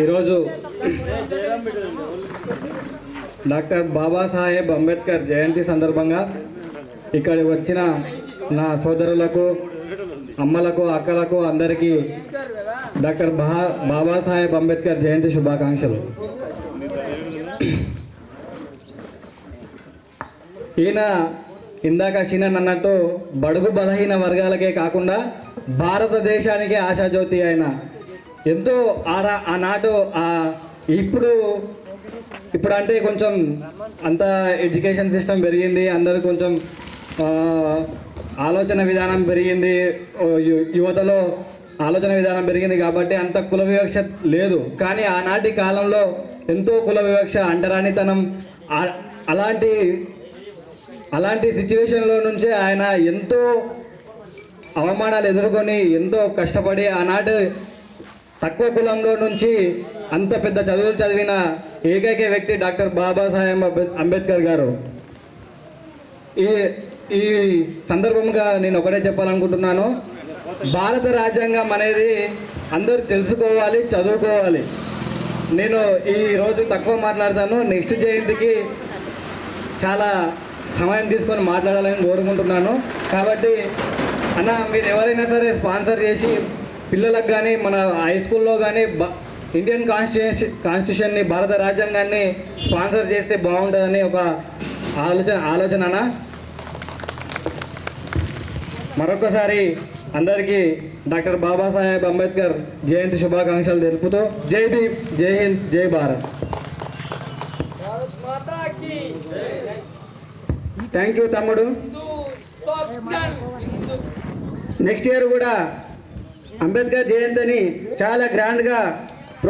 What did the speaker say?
ఈరోజు డాక్టర్ బాబాసాహెబ్ అంబేద్కర్ జయంతి సందర్భంగా ఇక్కడ వచ్చిన నా సోదరులకు అమ్మలకు అక్కలకు అందరికీ డాక్టర్ బా బాబాసాహెబ్ అంబేద్కర్ జయంతి శుభాకాంక్షలు. ఈయన ఇందాక చిన్న అన్నట్టు బడుగు బలహీన వర్గాలకే కాకుండా భారతదేశానికే ఆశాజ్యోతి ఆయన ఎంతో ఆరా ఆనాటు ఇప్పుడు ఇప్పుడు అంటే కొంచెం అంత ఎడ్యుకేషన్ సిస్టమ్ పెరిగింది అందరూ కొంచెం ఆలోచన విధానం పెరిగింది యువతలో ఆలోచన విధానం పెరిగింది కాబట్టి అంత కుల వివక్ష లేదు. కానీ ఆనాటి కాలంలో ఎంతో కుల వివక్ష అంటరానితనం అలాంటి అలాంటి సిచ్యువేషన్లో నుంచే ఆయన ఎంతో అవమానాలు ఎదుర్కొని ఎంతో కష్టపడి ఆనాటి తక్కువ కులంలో నుంచి అంత పెద్ద చదువులు చదివిన ఏకైక వ్యక్తి డాక్టర్ బాబాసాహెబ్ అంబేద్కర్ గారు. ఈ ఈ సందర్భంగా నేను ఒకటే చెప్పాలనుకుంటున్నాను. భారత రాజ్యాంగం అనేది అందరూ తెలుసుకోవాలి చదువుకోవాలి. నేను ఈ రోజు తక్కువ మాట్లాడతాను. నెక్స్ట్ జయంతికి చాలా సమయం తీసుకొని మాట్లాడాలని కోరుకుంటున్నాను. కాబట్టి అన్న మీరు ఎవరైనా సరే స్పాన్సర్ చేసి పిల్లలకు కానీ మన హై స్కూల్లో కానీ ఇండియన్ కాన్స్టిట్యూషన్ కాన్స్టిట్యూషన్ని భారత రాజ్యాంగాన్ని స్పాన్సర్ చేస్తే బాగుంటుందని ఒక ఆలోచన ఆలోచననా? మరొకసారి అందరికీ డాక్టర్ బాబాసాహెబ్ అంబేద్కర్ జయంతి శుభాకాంక్షలు తెలుపుతూ జై భీ జై హింద్ జై భారత్. థ్యాంక్ యూ తమ్ముడు. నెక్స్ట్ ఇయర్ కూడా అంబేద్కర్ జయంతిని చాలా గ్రాండ్గా